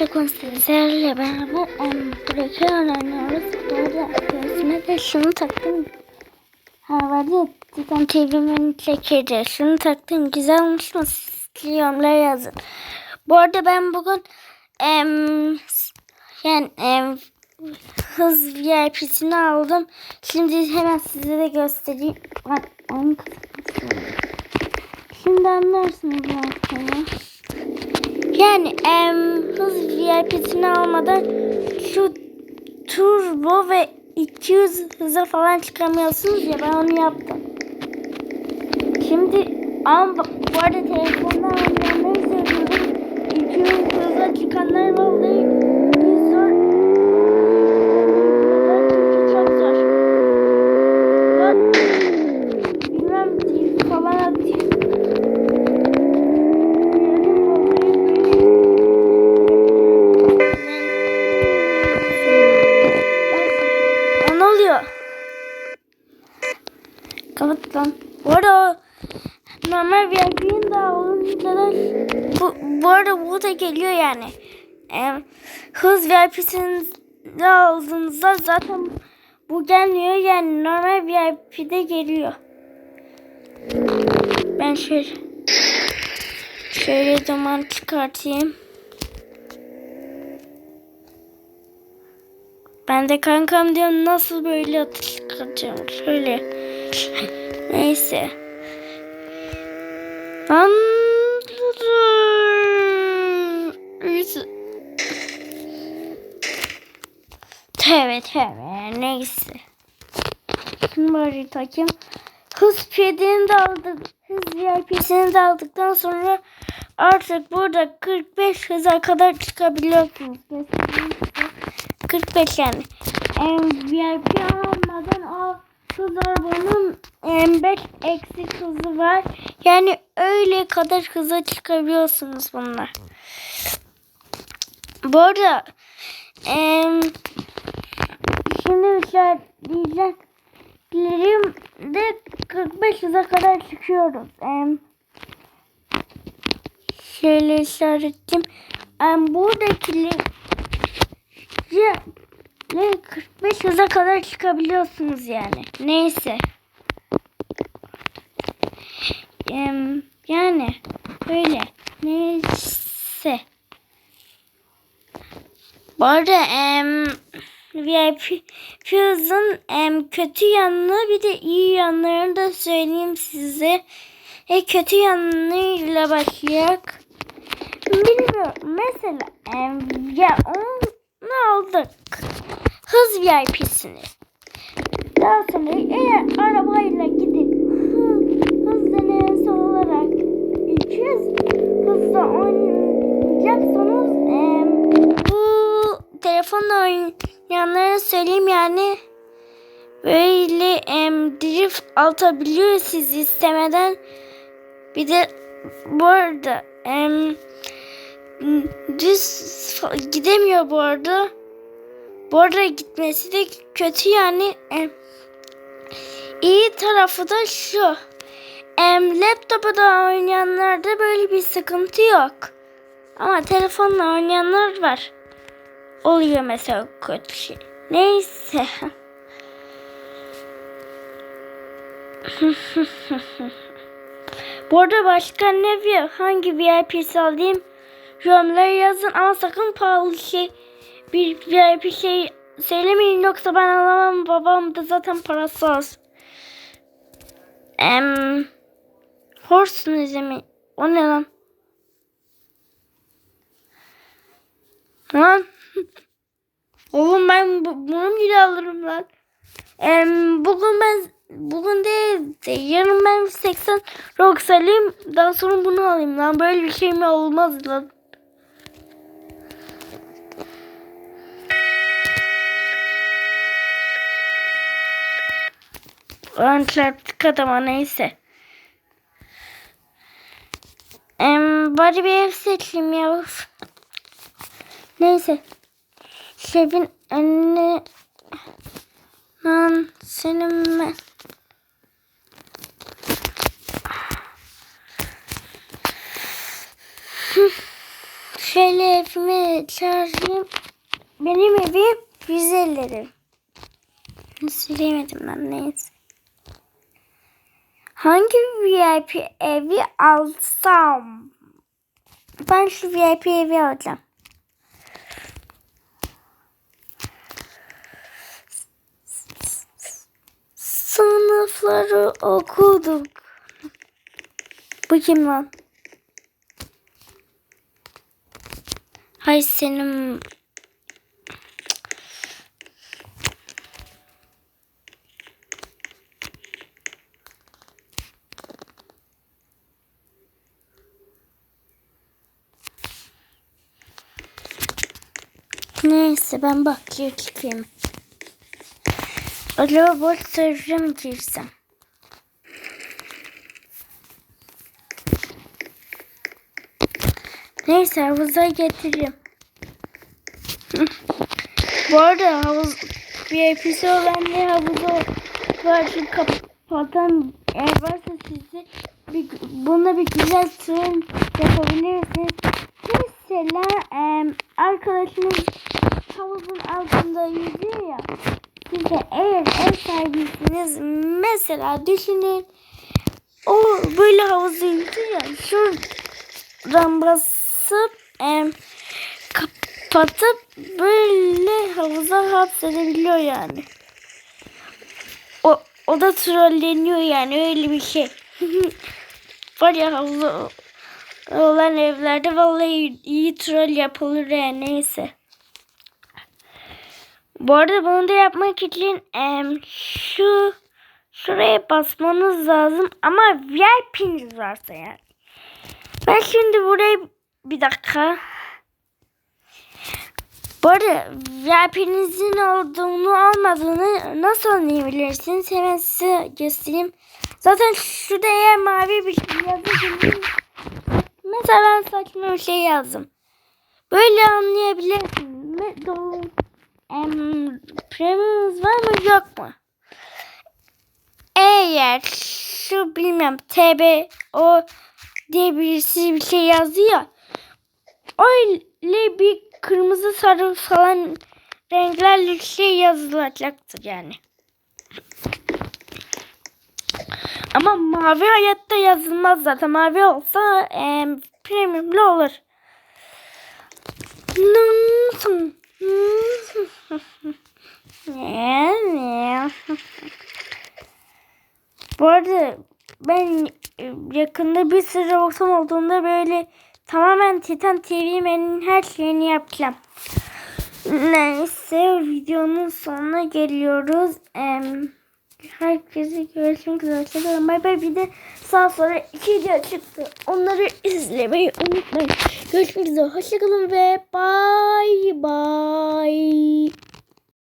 Sizlerle beraber um, Breaker oynuyoruz. Bu arada göğsüme de şunu taktım. Ha vardı ya Titan TV'min çekirdeği. Şunu taktım. Güzel olmuş mu? Yorumlara yazın. Bu arada ben bugün em, yani em, hız VIP'sini aldım. Şimdi hemen size de göstereyim. Bak, onu. Şimdi anlarsınız zaten. Yani em, hız VIP'sini almadan şu turbo ve 200 hıza falan çıkamıyorsunuz ya ben onu yaptım. Şimdi ama bu- arada telefonda oynayanları söylüyorum. 200 hıza çıkanlar vallahi bir zor. Çünkü çok zor. Bak, bilmem TV falan atıyor. Aa, Ne oluyor? Kapat lan. Bu arada o normal VIP'nin de alınca bu, bu arada bu geliyor yani. Ee, hız VIP'sini de aldığınızda zaten bu gelmiyor yani normal VIP'de geliyor. Ben şöyle şöyle duman çıkartayım. Ben de kankam diyorum nasıl böyle atış çıkartacağım. Şöyle. Neyse. Lan. Tövbe tövbe. Neyse. Şunu böyle takayım. Hız pedini de aldık. Hız VIP'sini de aldıktan sonra artık burada 45 hıza kadar çıkabiliyorsunuz. Göstereyim size. 45 yani. Em, VIP almadan o hız arabanın em, 5 eksik hızı var. Yani öyle kadar hıza çıkabiliyorsunuz bunlar. Bu arada em, şimdi işaretleyeceklerim de 45 hıza kadar çıkıyoruz. Em, şöyle işaretleyeyim. Em, buradakileri ya, ne 45 hıza kadar çıkabiliyorsunuz yani. Neyse. Yani öyle. Neyse. Bu arada em, VIP hızın em, kötü yanını bir de iyi yanlarını da söyleyeyim size. E, kötü yanlarıyla başlayak. Bilmiyorum. Mesela em, ya onu aldık. Hız VIP'sini. Daha sonra eğer arabayla gidip hı, hız denemesi olarak 200 hızla oynayacaksanız em, bu telefonla oynayanlara söyleyeyim yani böyle em, drift atabiliyor siz istemeden. Bir de bu arada em, düz gidemiyor bu arada. Bu arada gitmesi de kötü yani. Em, iyi tarafı da şu. Em, laptopa da oynayanlarda böyle bir sıkıntı yok. Ama telefonla oynayanlar var. Oluyor mesela kötü şey. Neyse. Bu arada başka ne vi- hangi VIP'si alayım? Yorumlara yazın ama sakın pahalı şey bir VIP şey söylemeyin yoksa ben alamam. Babam da zaten parası az. Em, Horse izlemi. O ne lan? Lan. Oğlum ben bu, bunu bile alırım lan. Em, bugün ben bugün değil de yarın ben 80 Rox alayım. Daha sonra bunu alayım lan. Böyle bir şey mi olmaz lan. Lan çarptık adama neyse. Em, bari bir ev seçeyim ya. Neyse. Şefin önüne... Lan senin ben... Şöyle evime çağırayım. Benim evim 150 lira. Söyleyemedim ben neyse. Hangi VIP evi alsam? Ben şu VIP evi alacağım. Sınıfları okuduk. Bu kim lan? Hay senin Neyse ben bakıyor çıkayım. Acaba boş server'a mı girsem? Neyse havuza getireyim. Hı. Bu arada havuz VIP'si olan ne havuzu var şu kapatan eğer varsa size bir, buna bir güzel turun yapabilirsiniz. Mesela em, arkadaşınız havuzun altında yüzüyor ya. De eğer ev sahibisiniz mesela düşünün o böyle yüzüyor ya şuradan basıp em, kapatıp böyle havuza hapsedebiliyor yani. O, o da trolleniyor yani öyle bir şey. Var ya havuza olan evlerde vallahi iyi troll yapılır yani neyse. Bu arada bunu da yapmak için em, şu şuraya basmanız lazım ama VIP'niz varsa yani. Ben şimdi burayı bir dakika. Bu arada VIP'nizin olduğunu olmadığını nasıl anlayabilirsiniz? Hemen size göstereyim. Zaten şurada eğer mavi bir şey yazabilirsiniz. Mesela ben saçma bir şey yazdım. Böyle anlayabilirsiniz. Premiumuz var mı yok mu? Eğer şu bilmem TB o diye birisi bir şey yazıyor. Öyle bir kırmızı sarı falan renklerle şey yazılacaktır yani. Ama mavi hayatta yazılmaz zaten. Mavi olsa e, premiumlu olur. Bu arada ben e, yakında bir sürü ortam olduğunda böyle tamamen Titan TV'nin her şeyini yapacağım. Neyse videonun sonuna geliyoruz. Herkese görüşmek üzere. Hoşçakalın. Bay bay. Bir de sağ sonra iki video çıktı. Onları izlemeyi unutmayın. Görüşmek üzere. Hoşçakalın ve bay bay.